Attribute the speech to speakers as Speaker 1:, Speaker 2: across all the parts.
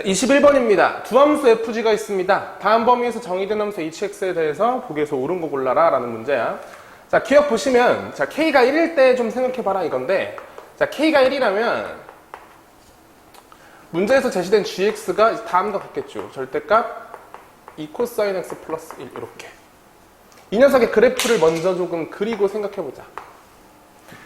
Speaker 1: 자, 21번입니다. 두 함수 fg가 있습니다. 다음 범위에서 정의된 함수 hx에 대해서 보기에서 옳은 거 골라라 라는 문제야. 자, 기억 보시면, 자, k가 1일 때 좀 생각해봐라 이건데, 자, k가 1이라면, 문제에서 제시된 gx가 다음과 같겠죠. 절대값 2 코사인 x 플러스 1, 이렇게. 이 녀석의 그래프를 먼저 조금 그리고 생각해보자.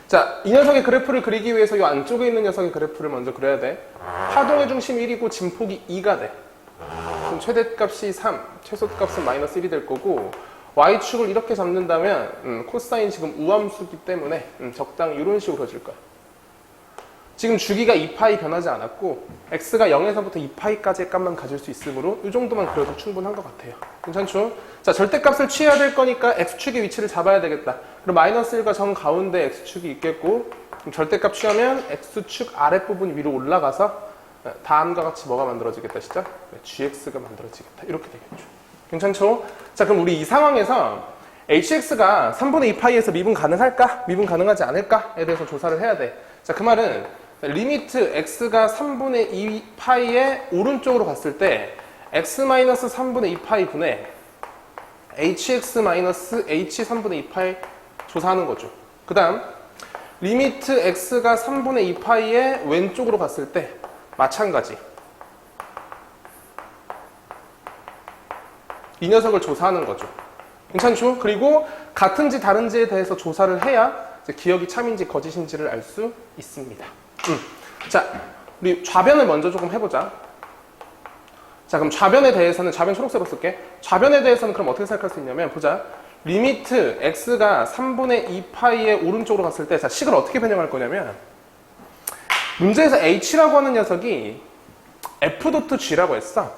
Speaker 1: 자, 이 녀석의 그래프를 그리기 위해서 이 안쪽에 있는 녀석의 그래프를 먼저 그려야 돼. 파동의 중심 1이고 진폭이 2가 돼. 그럼 최대값이 3, 최소값은 마이너스 1이 될 거고 y축을 이렇게 잡는다면 음, 코사인 지금 우함수기 때문에 음, 적당히 이런 식으로 그려질 거야. 지금 주기가 2파이 변하지 않았고 x가 0에서부터 2파이까지의 값만 가질 수 있으므로 이 정도만 그려도 충분한 것 같아요. 괜찮죠? 자 절대값을 취해야 될 거니까 x축의 위치를 잡아야 되겠다. 그럼 마이너스 1과 정 가운데 x축이 있겠고 절대값 취하면 x축 아랫부분 위로 올라가서 다음과 같이 뭐가 만들어지겠다 시죠? gx가 만들어지겠다. 이렇게 되겠죠. 괜찮죠? 자 그럼 우리 이 상황에서 hx가 3분의 2파이에서 미분 가능할까? 미분 가능하지 않을까?에 대해서 조사를 해야 돼. 자 그 말은 리미트 x가 3분의 2 파이의 오른쪽으로 갔을 때 x-3분의 2 파이 분의 hx-h 3분의 2 파이 조사하는 거죠. 그 다음 리미트 x가 3분의 2 파이의 왼쪽으로 갔을 때 마찬가지 이 녀석을 조사하는 거죠. 괜찮죠? 그리고 같은지 다른지에 대해서 조사를 해야 기억이 참인지 거짓인지를 알 수 있습니다. 음. 자, 우리 좌변을 먼저 조금 해보자. 자, 그럼 좌변에 대해서는 좌변 초록색으로 쓸게. 좌변에 대해서는 그럼 어떻게 생각할 수 있냐면 보자. 리미트 x가 3분의 2파이의 오른쪽으로 갔을 때, 자, 식을 어떻게 변형할 거냐면 문제에서 h라고 하는 녀석이 f.g라고 했어.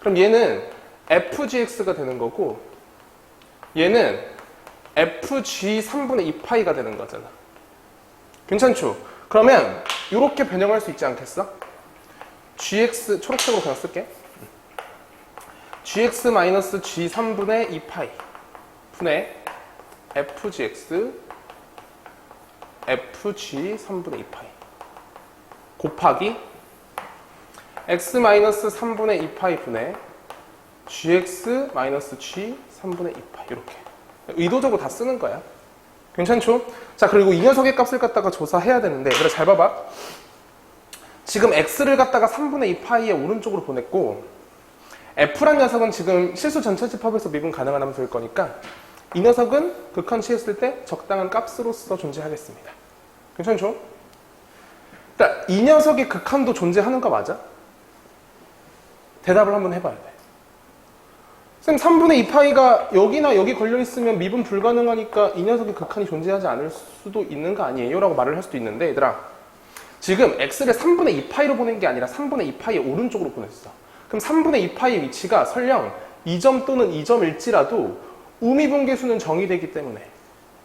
Speaker 1: 그럼 얘는 fgx가 되는 거고 얘는 fg 3분의 2파이가 되는 거잖아. 괜찮죠? 그러면 이렇게 변형할 수 있지 않겠어? gx 초록색으로 그냥 쓸게. gx 마이너스 g 3분의 2파이 분의 fgx fg 3분의 2파이 곱하기 x 마이너스 3분의 2파이 분의 gx 마이너스 g 3분의 2파이 이렇게 의도적으로 다 쓰는 거야. 괜찮죠? 자 그리고 이 녀석의 값을 갖다가 조사해야 되는데 그래 잘 봐봐. 지금 x를 갖다가 3분의 2 파이의 오른쪽으로 보냈고 f란 녀석은 지금 실수 전체 집합에서 미분 가능한 함수일 거니까 이 녀석은 극한 취했을 때 적당한 값으로서 존재하겠습니다. 괜찮죠? 그러니까 이 녀석의 극한도 존재하는 거 맞아? 대답을 한번 해봐야 돼. 쌤 3분의 2파이가 여기나 여기 걸려있으면 미분 불가능하니까 이 녀석의 극한이 존재하지 않을 수도 있는 거 아니에요? 라고 말을 할 수도 있는데 얘들아 지금 x를 3분의 2파이로 보낸 게 아니라 3분의 2파이의 오른쪽으로 보냈어 그럼 3분의 2파이의 위치가 설령 2점 또는 2점일지라도 우미분계수는 정의되기 때문에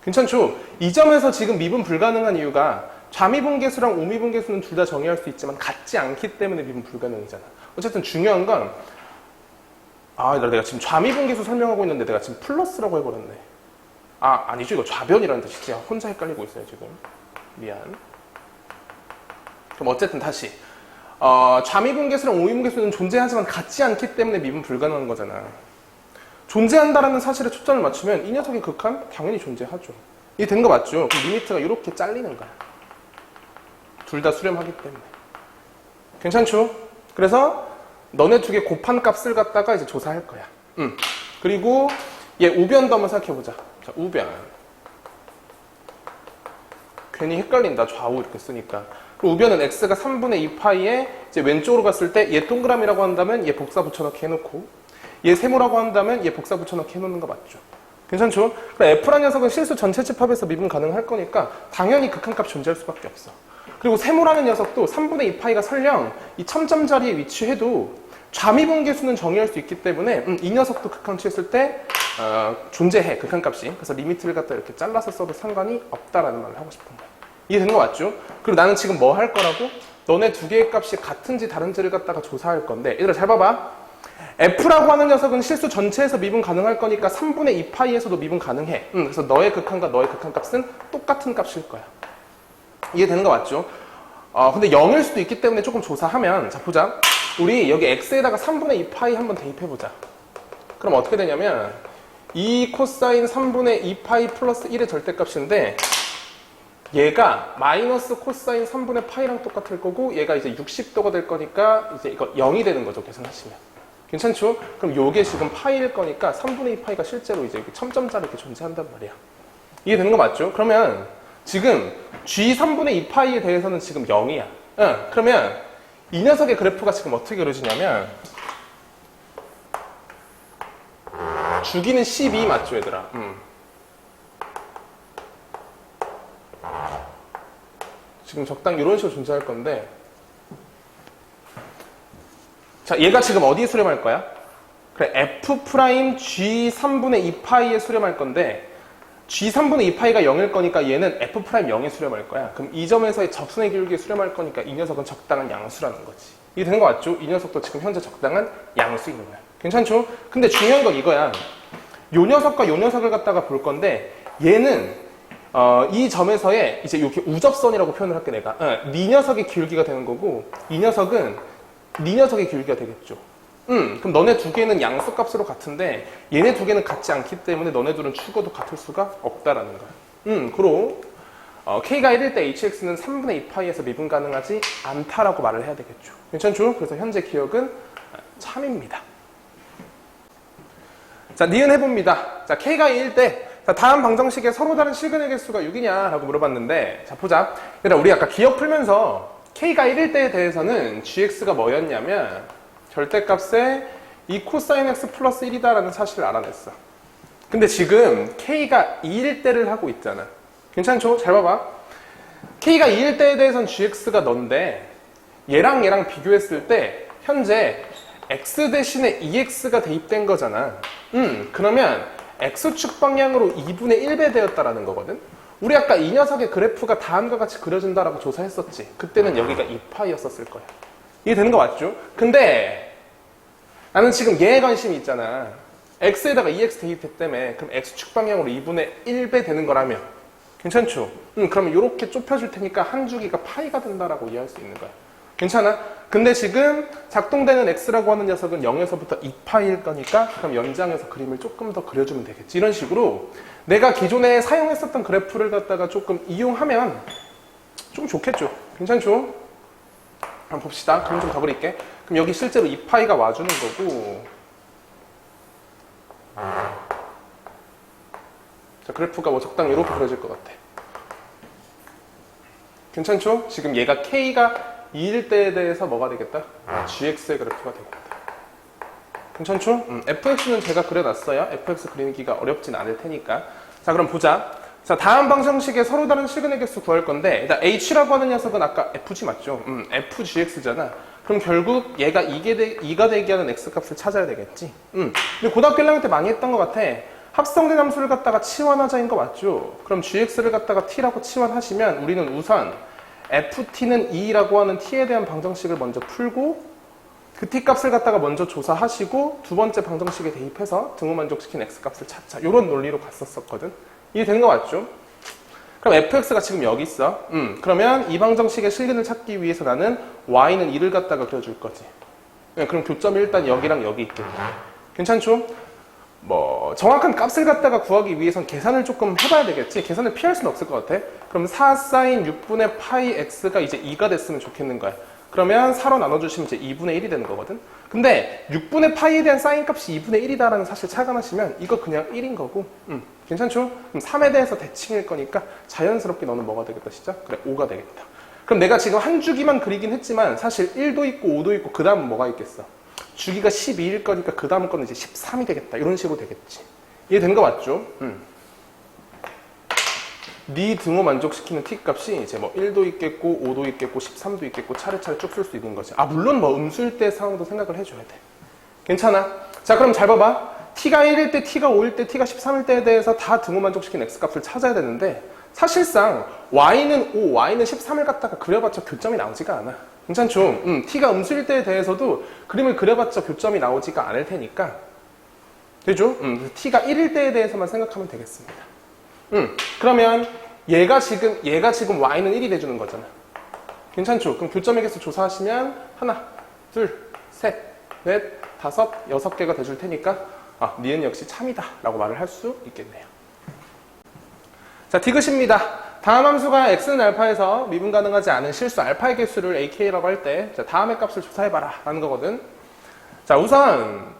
Speaker 1: 괜찮죠? 이 점에서 지금 미분 불가능한 이유가 좌미분계수랑 우미분계수는 둘 다 정의할 수 있지만 같지 않기 때문에 미분 불가능이잖아 어쨌든 중요한 건 아, 내가 지금 좌미분계수 설명하고 있는데 내가 지금 플러스라고 해버렸네. 아, 아니죠. 이거 좌변이라는 뜻이지. 혼자 헷갈리고 있어요, 지금. 미안. 그럼 어쨌든 다시. 어, 좌미분계수랑 우미분계수는 존재하지만 같지 않기 때문에 미분 불가능한 거잖아. 존재한다라는 사실에 초점을 맞추면 이 녀석의 극한 당연히 존재하죠. 이게 된 거 맞죠? 그럼 리미트가 이렇게 잘리는 거야. 둘 다 수렴하기 때문에. 괜찮죠? 그래서 너네 두개 곱한 값을 갖다가 이제 조사할 거야. 음. 그리고 얘 우변도 한번 생각해 보자. 자, 우변. 괜히 헷갈린다. 좌우 이렇게 쓰니까. 그럼 우변은 x가 3분의 2파이에 이제 왼쪽으로 갔을 때 얘 동그라미라고 한다면 얘 복사 붙여넣기 해놓고 얘 세모라고 한다면 얘 복사 붙여넣기 해놓는 거 맞죠? 괜찮죠? 그럼 f란 녀석은 실수 전체 집합에서 미분 가능할 거니까 당연히 극한값 존재할 수밖에 없어. 그리고 세모라는 녀석도 3분의 2파이가 설령 이 첨점 자리에 위치해도 좌미분계수는 정의할 수 있기 때문에 음, 이 녀석도 극한 취했을 때 어, 존재해 극한값이. 그래서 리미트를 갖다 이렇게 잘라서 써도 상관이 없다라는 말을 하고 싶은 거야. 이해되는 거 맞죠? 그리고 나는 지금 뭐 할 거라고? 너네 두 개의 값이 같은지 다른지를 갖다가 조사할 건데 얘들아 잘 봐봐. F라고 하는 녀석은 실수 전체에서 미분 가능할 거니까 3분의 2파이에서도 미분 가능해. 음, 그래서 너의 극한과 너의 극한값은 똑같은 값일 거야 이해되는 거 맞죠? 어, 근데 0일 수도 있기 때문에 조금 조사하면 자 보자 우리 여기 x에다가 3분의 2 파이 한번 대입해보자. 그럼 어떻게 되냐면 2 코사인 3분의 2 파이 플러스 1의 절대값인데 얘가 마이너스 코사인 3분의 파이랑 똑같을 거고 얘가 이제 60도가 될 거니까 이제 이거 0이 되는 거죠 계산하시면 괜찮죠? 그럼 요게 지금 파이일 거니까 3분의 2 파이가 실제로 이제 이렇게 첨점자로 이렇게 존재한단 말이야 이해되는 거 맞죠? 그러면 지금 g 3분의 2 파이에 대해서는 지금 0이야 응, 그러면 이 녀석의 그래프가 지금 어떻게 그려지냐면 주기는 12 맞죠 얘들아 음. 지금 적당히 이런 식으로 존재할 건데 자 얘가 지금 어디에 수렴할 거야? 그래 f g 3분의 2파이에 수렴할 건데 g 3분의 2파이가 0일 거니까 얘는 f 프라임 0에 수렴할 거야 그럼 이 점에서의 접선의 기울기에 수렴할 거니까 이 녀석은 적당한 양수라는 거지 이게 되는 거 맞죠? 이 녀석도 지금 현재 적당한 양수인 거야 괜찮죠? 근데 중요한 건 이거야 요 녀석과 요 녀석을 갖다가 볼 건데 얘는 어, 이 점에서의 이제 이렇게 우접선이라고 표현을 할게 내가. 어, 네 녀석의 기울기가 되는 거고 이 녀석은 네 녀석의 기울기가 되겠죠. 음, 그럼 너네 두 개는 양수값으로 같은데 얘네 두 개는 같지 않기 때문에 너네 둘은 축어도 같을 수가 없다라는 거야. 음, 그로 어, k가 1일 때 hx는 3분의 2파이에서 미분 가능하지 않다라고 말을 해야 되겠죠. 괜찮죠? 그래서 현재 기억은 참입니다. 자, 니은 해봅니다. 자, k가 2일 때 자, 다음 방정식에 서로 다른 실근의 개수가 6이냐? 라고 물어봤는데, 자, 보자. 얘들아, 우리 아까 기억 풀면서 k가 1일 때에 대해서는 gx가 뭐였냐면, 절대값에 2 코사인 x 플러스 1이다라는 사실을 알아냈어. 근데 지금 k가 2일 때를 하고 있잖아. 괜찮죠? 잘 봐봐. k가 2일 때에 대해서는 gx가 넌데, 얘랑 얘랑 비교했을 때, 현재 x 대신에 2x가 대입된 거잖아. 음, 그러면 x축 방향으로 2분의 1배 되었다라는 거거든. 우리 아까 이 녀석의 그래프가 다음과 같이 그려진다라고 조사했었지. 그때는 여기가 2파이였었을 거야. 이해 되는 거 맞죠? 근데 나는 지금 얘에 관심이 있잖아. x에다가 2x 대입했다며. 그럼 x축 방향으로 2분의 1배 되는 거라면 괜찮죠? 음, 그러면 이렇게 좁혀줄 테니까 한 주기가 파이가 된다라고 이해할 수 있는 거야. 괜찮아? 근데 지금 작동되는 x라고 하는 녀석은 0에서부터 2파일 거니까 그럼 연장해서 그림을 조금 더 그려주면 되겠지. 이런 식으로 내가 기존에 사용했었던 그래프를 갖다가 조금 이용하면 좀 좋겠죠. 괜찮죠? 한번 봅시다. 그럼 좀 더 그릴게. 그럼 여기 실제로 2파이가 와주는 거고 자, 그래프가 뭐 적당히 이렇게 그려질 것 같아. 괜찮죠? 지금 얘가 K가 2일 때에 대해서 뭐가 되겠다? GX의 그래프가 되겠다. 괜찮죠? 음, FX는 제가 그려놨어요. FX 그리기가 어렵진 않을 테니까. 자, 그럼 보자. 자, 다음 방정식에 서로 다른 실근의 개수 구할 건데, 일단 H라고 하는 녀석은 아까 FG 맞죠? 음, FGX잖아. 그럼 결국 얘가 2가, 되, 2가 되게 하는 X값을 찾아야 되겠지? 음. 근데 고등학교 1학년 때 많이 했던 것 같아. 합성된 함수를 갖다가 치환하자인 거 맞죠? 그럼 GX를 갖다가 T라고 치환하시면 우리는 우선 ft는 2라고 하는 t에 대한 방정식을 먼저 풀고 그 t 값을 갖다가 먼저 조사하시고 두 번째 방정식에 대입해서 등호 만족시킨 x 값을 찾자 이런 논리로 갔었었거든 이해되는 거 맞죠? 그럼 fx가 지금 여기 있어. 음, 그러면 이 방정식의 실근을 찾기 위해서 나는 y는 2를 갖다가 그려줄 거지. 네, 그럼 교점이 일단 여기랑 여기 있겠네 괜찮죠? 뭐 정확한 값을 갖다가 구하기 위해선 계산을 조금 해봐야 되겠지. 계산을 피할 수는 없을 것 같아. 그럼 4 사인 6분의 파이 x가 이제 2가 됐으면 좋겠는 거야 그러면 4로 나눠주시면 이제 2분의 1이 되는 거거든 근데 6분의 파이에 대한 사인 값이 2분의 1이다라는 사실 착안하시면 이거 그냥 1인 거고 음, 괜찮죠? 그럼 3에 대해서 대칭일 거니까 자연스럽게 너는 뭐가 되겠다 진짜? 그래 5가 되겠다 그럼 내가 지금 한 주기만 그리긴 했지만 사실 1도 있고 5도 있고 그 다음 뭐가 있겠어? 주기가 12일 거니까 그 다음 거는 이제 13이 되겠다. 이런 식으로 되겠지. 이해되는 거 맞죠? 음. 네 등호 만족시키는 t 값이 이제 뭐 1도 있겠고 5도 있겠고 13도 있겠고 차례차례 쭉 쓸 수 있는 거지. 아 물론 뭐 음수일 때 상황도 생각을 해줘야 돼. 괜찮아. 자 그럼 잘 봐봐. t가 1일 때, t가 5일 때, t가 13일 때에 대해서 다 등호 만족시키는 x 값을 찾아야 되는데 사실상 y는 5, y는 13을 갖다가 그려봤자 교점이 나오지가 않아. 괜찮죠? 음, t가 음수일 때에 대해서도 그림을 그려봤자 교점이 나오지가 않을 테니까 되죠? 음, t가 1일 때에 대해서만 생각하면 되겠습니다. 음, 그러면 얘가 지금 얘가 지금 y는 1이 돼주는 거잖아. 괜찮죠? 그럼 개수 조사하시면 하나, 둘, 셋, 넷, 다섯, 여섯 개가 돼줄 테니까 아, 니은 역시 참이다 라고 말을 할 수 있겠네요. 자, 디귿입니다. 다음 함수가 x는 알파에서 미분 가능하지 않은 실수 알파의 개수를 ak라고 할 때 다음의 값을 조사해봐라 라는 거거든. 자, 우선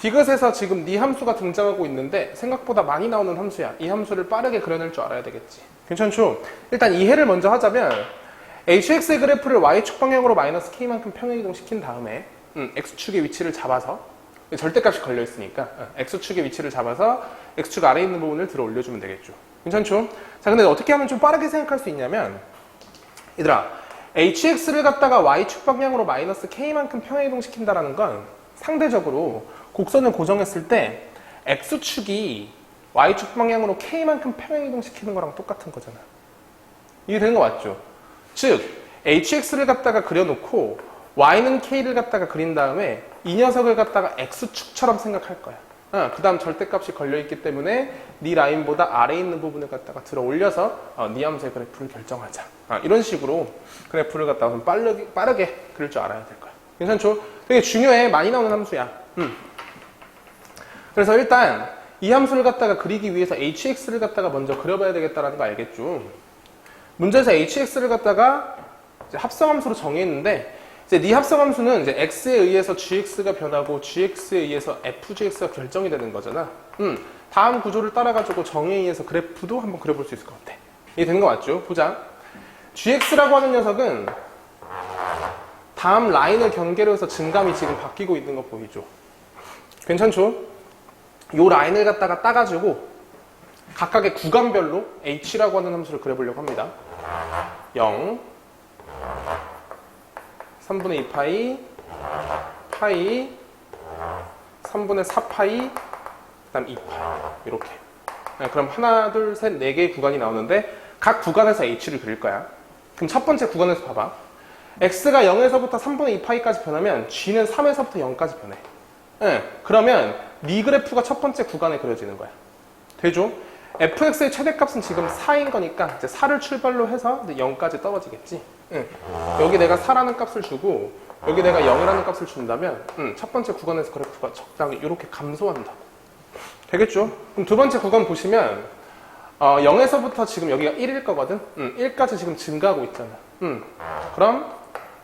Speaker 1: 디귿에서 지금 네 함수가 등장하고 있는데 생각보다 많이 나오는 함수야. 이 함수를 빠르게 그려낼 줄 알아야 되겠지. 괜찮죠? 일단 이해를 먼저 하자면 hx의 그래프를 y축 방향으로 마이너스 k만큼 평행이동 시킨 다음에 음, x축의 위치를 잡아서 절대값이 걸려 있으니까 어, x축의 위치를 잡아서 x축 아래에 있는 부분을 들어 올려주면 되겠죠. 괜찮죠? 자, 근데 어떻게 하면 좀 빠르게 생각할 수 있냐면 얘들아 hx를 갖다가 y축 방향으로 마이너스 k만큼 평행이동 시킨다라는 건 상대적으로 곡선을 고정했을 때 x축이 y축 방향으로 k만큼 평행이동 시키는 거랑 똑같은 거잖아. 이게 되는 거 맞죠? 즉 hx를 갖다가 그려놓고 y는 k를 갖다가 그린 다음에 이 녀석을 갖다가 x축처럼 생각할 거야. 어, 그 다음 절대값이 걸려있기 때문에 네 라인보다 아래에 있는 부분을 갖다가 들어 올려서 어, 네 함수의 그래프를 결정하자. 아, 이런 식으로 그래프를 갖다가 좀 빠르게, 빠르게 그릴 줄 알아야 될 거야. 괜찮죠? 되게 중요해. 많이 나오는 함수야. 음. 그래서 일단 이 함수를 갖다가 그리기 위해서 hx를 갖다가 먼저 그려봐야 되겠다라는 거 알겠죠? 문제에서 hx를 갖다가 합성함수로 정의했는데 이제 네 합성함수는 이제 x에 의해서 gx가 변하고 gx에 의해서 fgx가 결정이 되는 거잖아. 음, 다음 구조를 따라가지고 정의에 의해서 그래프도 한번 그려볼 수 있을 것 같아. 이게 되는 거 맞죠? 보자. gx라고 하는 녀석은 다음 라인을 경계로 해서 증감이 지금 바뀌고 있는 거 보이죠? 괜찮죠? 요 라인을 갖다가 따가지고 각각의 구간별로 h라고 하는 함수를 그려보려고 합니다. 0, 3분의 2파이, 파이, 3분의 4파이, 그 다음 2파이. 이렇게. 네, 그럼 하나, 둘, 셋, 네 개의 구간이 나오는데 각 구간에서 h를 그릴 거야. 그럼 첫 번째 구간에서 봐봐. x가 0에서부터 3분의 2파이까지 변하면 g는 3에서부터 0까지 변해. 네, 그러면 네 그래프가 첫 번째 구간에 그려지는 거야. 되죠? fx의 최대값은 지금 4인 거니까 이제 4를 출발로 해서 이제 0까지 떨어지겠지. 응. 여기 내가 4라는 값을 주고 여기 내가 0이라는 값을 준다면 응, 첫 번째 구간에서 그래프가 적당히 이렇게 감소한다고. 되겠죠? 그럼 두 번째 구간 보시면 어, 0에서부터 지금 여기가 1일 거거든. 응, 1까지 지금 증가하고 있잖아. 응. 그럼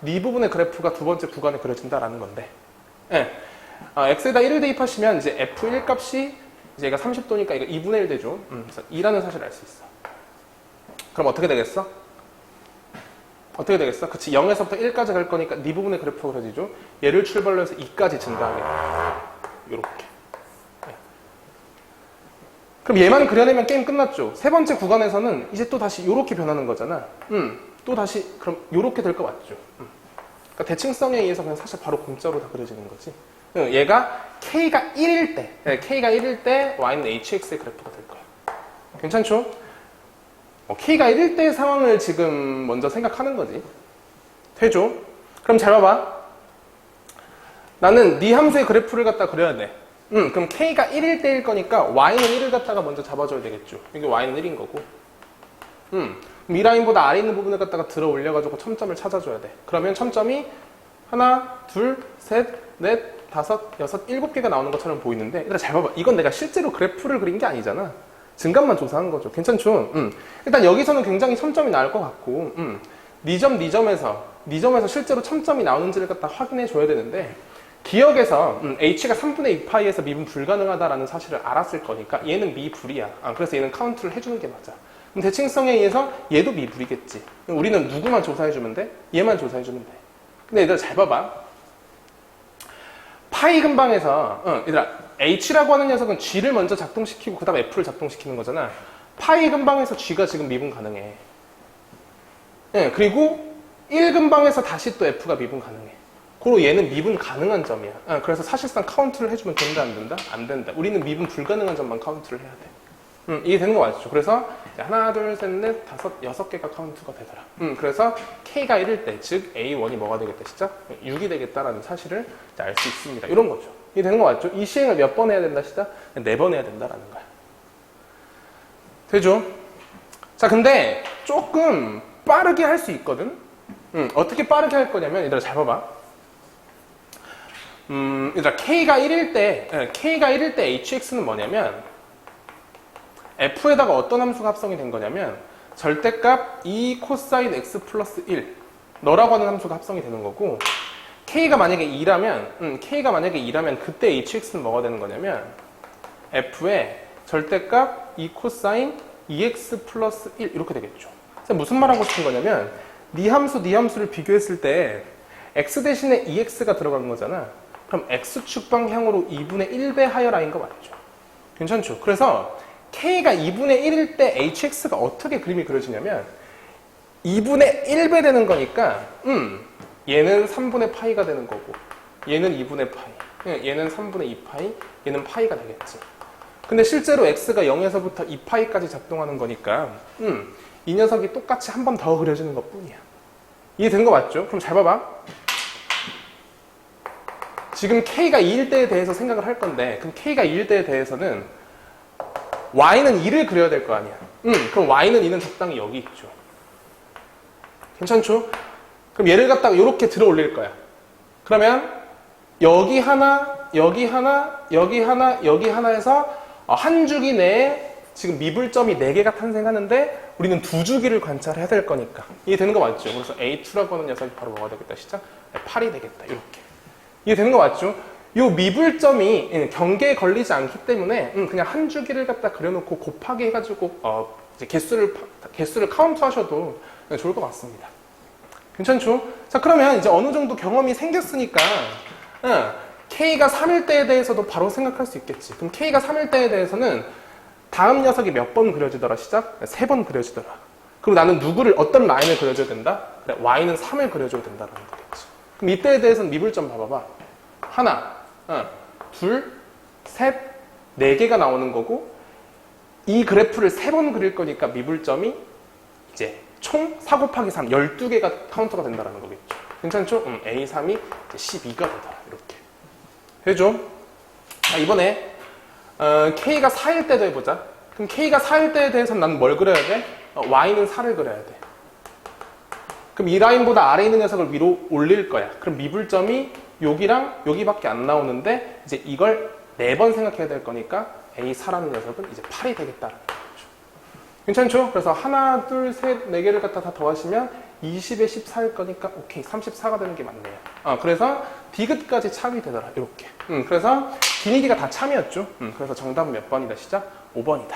Speaker 1: 네 부분의 그래프가 두 번째 구간에 그려진다라는 건데. 예. 어, x에다 1을 대입하시면 이제 f1 값이 이제 얘가 30도니까 이거 2분의 1 되죠. 음, 그래서 2라는 사실을 알 수 있어. 그럼 어떻게 되겠어? 어떻게 되겠어? 그치 0에서부터 1까지 갈 거니까 네 부분의 그래프가 그려지죠. 얘를 출발로 해서 2까지 증가하게 이렇게. 네. 그럼 얘만 그려내면 게임 끝났죠. 세 번째 구간에서는 이제 또 다시 이렇게 변하는 거잖아. 음, 또 다시 그럼 이렇게 될 거 맞죠. 음. 그러니까 대칭성에 의해서 그냥 사실 바로 공짜로 다 그려지는 거지. 응, 얘가 k가 1일 때, 네, k가 1일 때 y는 hx의 그래프가 될 거야. 괜찮죠? 어, k가 1일 때의 상황을 지금 먼저 생각하는 거지. 되죠? 그럼 잘 봐봐. 나는 네 함수의 그래프를 갖다 그려야 돼. 음, 그럼 k가 1일 때일 거니까 y는 1을 갖다가 먼저 잡아줘야 되겠죠. 이게 y는 1인 거고. 음, 이 라인보다 아래 있는 부분을 갖다가 들어 올려가지고 첨점을 찾아줘야 돼. 그러면 첨점이 하나, 둘, 셋, 넷, 다섯, 여섯, 일곱 개가 나오는 것처럼 보이는데, 얘들아 잘 봐봐. 이건 내가 실제로 그래프를 그린 게 아니잖아. 증감만 조사한 거죠. 괜찮죠? 음. 일단 여기서는 굉장히 첨점이 나올 것 같고, 음. 네 점, 네 점에서, 네 점에서 실제로 첨점이 나오는지를 갖다 확인해 줘야 되는데, 기억에서 음, h가 3분의 2파이에서 미분 불가능하다라는 사실을 알았을 거니까 얘는 미불이야. 아, 그래서 얘는 카운트를 해주는 게 맞아. 그럼 대칭성에 의해서 얘도 미불이겠지. 우리는 누구만 조사해주면 돼? 얘만 조사해주면 돼. 근데 얘들아 잘 봐봐. 파이 근방에서 어, 얘들아 h라고 하는 녀석은 g를 먼저 작동시키고 그 다음 f를 작동시키는 거잖아. 파이 근방에서 g가 지금 미분 가능해. 예, 그리고 1 근방에서 다시 또 f가 미분 가능해. 그리고 얘는 미분 가능한 점이야. 어, 그래서 사실상 카운트를 해주면 된다 안 된다? 안 된다. 우리는 미분 불가능한 점만 카운트를 해야 돼. 음, 이게 되는 거 맞죠? 그래서 하나, 둘, 셋, 넷, 다섯, 여섯 개가 카운트가 되더라. 음, 그래서 K가 1일 때, 즉 A1이 뭐가 되겠다, 진짜? 6이 되겠다라는 사실을 알 수 있습니다. 이런 거죠. 이게 되는 거 맞죠? 이 시행을 몇 번 해야 된다, 진짜? 네번 해야 된다라는 거야. 되죠? 자, 근데 조금 빠르게 할 수 있거든? 음, 어떻게 빠르게 할 거냐면, 얘들아 잘 봐봐. 음, 얘들아, K가 1일 때, 예, K가 1일 때 HX는 뭐냐면, F에다가 어떤 함수가 합성이 된 거냐면, 절대값 2 코사인 X 플러스 1. 너라고 하는 함수가 합성이 되는 거고, K가 만약에 2라면, 음, K가 만약에 2라면, 그때 HX는 뭐가 되는 거냐면, F의 절대값 2 코사인 2X 플러스 1. 이렇게 되겠죠. 무슨 말 하고 싶은 거냐면, 네 함수, 네 함수를 비교했을 때, x 대신에 2x가 들어간 거잖아. 그럼 x축 방향으로 2분의 1배 하여 라인 거 맞죠? 괜찮죠? 그래서 k가 2분의 1일 때 hx가 어떻게 그림이 그려지냐면 2분의 1배 되는 거니까 음 얘는 3분의 파이가 되는 거고 얘는 2분의 파이 예, 얘는 3분의 2파이 얘는 파이가 되겠지. 근데 실제로 x가 0에서부터 2파이까지 작동하는 거니까 음, 이 녀석이 똑같이 한 번 더 그려지는 것 뿐이야. 이해되는 거 맞죠? 그럼 잘 봐봐. 지금 K가 2일 때에 대해서 생각을 할 건데, 그럼 K가 2일 때에 대해서는 Y는 2를 그려야 될 거 아니야. 음, 그럼 Y는 2는 적당히 여기 있죠. 괜찮죠? 그럼 얘를 갖다가 이렇게 들어 올릴 거야. 그러면 여기 하나, 여기 하나, 여기 하나, 여기 하나에서 어, 한 주기 내에 지금 미불점이 4개가 탄생하는데 우리는 두 주기를 관찰해야 될 거니까. 이해되는 거 맞죠? 그래서 A2라고 하는 녀석이 바로 뭐가 되겠다, 시작? 8이 되겠다, 이렇게. 이해되는 거 맞죠? 요 미불점이 예, 경계에 걸리지 않기 때문에 음, 그냥 한 주기를 갖다 그려놓고 곱하기 해가지고 어, 이제 개수를 파- 개수를 카운트 하셔도 좋을 것 같습니다. 괜찮죠? 자 그러면 이제 어느 정도 경험이 생겼으니까 어, K가 3일 때에 대해서도 바로 생각할 수 있겠지. 그럼 K가 3일 때에 대해서는 다음 녀석이 몇 번 그려지더라 시작? 세 번 그려지더라. 그리고 나는 누구를 어떤 라인을 그려줘야 된다? 그래, Y는 3을 그려줘야 된다라는 거겠지. 그럼 이때에 대해서는 미불점 봐봐봐. 하나, 어, 둘, 셋, 네 개가 나오는 거고 이 그래프를 세 번 그릴 거니까 미불점이 이제 총 4 곱하기 3, 12개가 카운터가 된다는 거겠죠. 괜찮죠? 음, A3이 이제 12가 되더라. 이렇게. 해줘. 자, 이번에 어, K가 4일 때도 해보자. 그럼 K가 4일 때에 대해서는 난뭘 그려야 돼? 어, Y는 4를 그려야 돼. 그럼 이 라인보다 아래 있는 녀석을 위로 올릴 거야. 그럼 미불점이 여기랑 여기밖에 안 나오는데 이제 이걸 네 번 생각해야 될 거니까 A4라는 녀석은 이제 8이 되겠다라는 거죠. 괜찮죠? 그래서 하나, 둘, 셋, 네 개를 갖다 다 더하시면 20에 14일 거니까 오케이 34가 되는 게 맞네요. 아, 그래서 디귿까지 참이 되더라. 이렇게. 음, 그래서 기니기가 다 참이었죠. 음, 그래서 정답은 몇 번이다 시작? 5번이다.